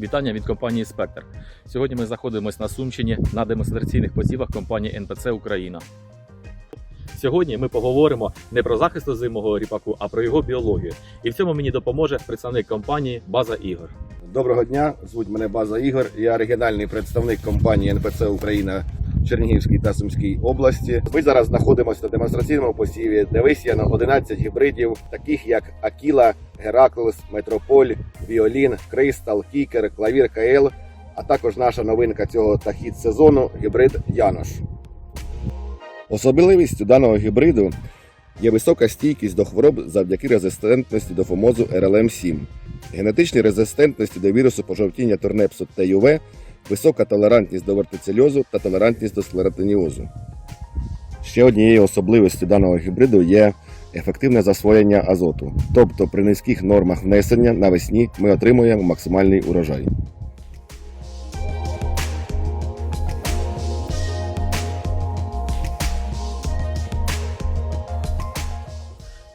Вітання від компанії Спектр. Сьогодні ми знаходимося на Сумщині на демонстраційних посівах компанії НПЦ Україна. Сьогодні ми поговоримо не про захист озимого ріпаку, а про його біологію. І в цьому мені допоможе представник компанії База Ігор. Доброго дня, звуть мене База Ігор. Я оригінальний представник компанії НПЦ Україна в Чернігівській та Сумській області. Ми зараз знаходимося на демонстраційному посіві, де висіяно 11 гібридів, таких як Акіла, Гераклес, Метрополь, Віолін, Кристал, Кікер, Клавір КЛ, а також наша новинка цього та хід сезону гібрид Янош. Особливістю даного гібриду є висока стійкість до хвороб завдяки резистентності до фомозу RLM-7 генетичній резистентності до вірусу пожовтіння турнепсу ЮВ, висока толерантність до вертицельозу та толерантність до склеротиніозу. Ще однією особливістю даного гібриду є ефективне засвоєння азоту. Тобто при низьких нормах внесення навесні ми отримуємо максимальний урожай.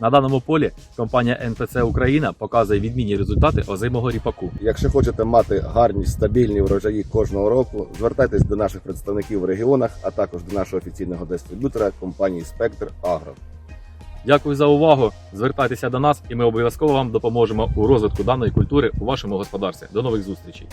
На даному полі компанія НПЦ Україна показує відмінні результати озимого ріпаку. Якщо хочете мати гарні стабільні врожаї кожного року, звертайтесь до наших представників в регіонах, а також до нашого офіційного дистриб'ютора компанії Спектр Агро. Дякую за увагу. Звертайтеся до нас, і ми обов'язково вам допоможемо у розвитку даної культури у вашому господарстві. До нових зустрічей!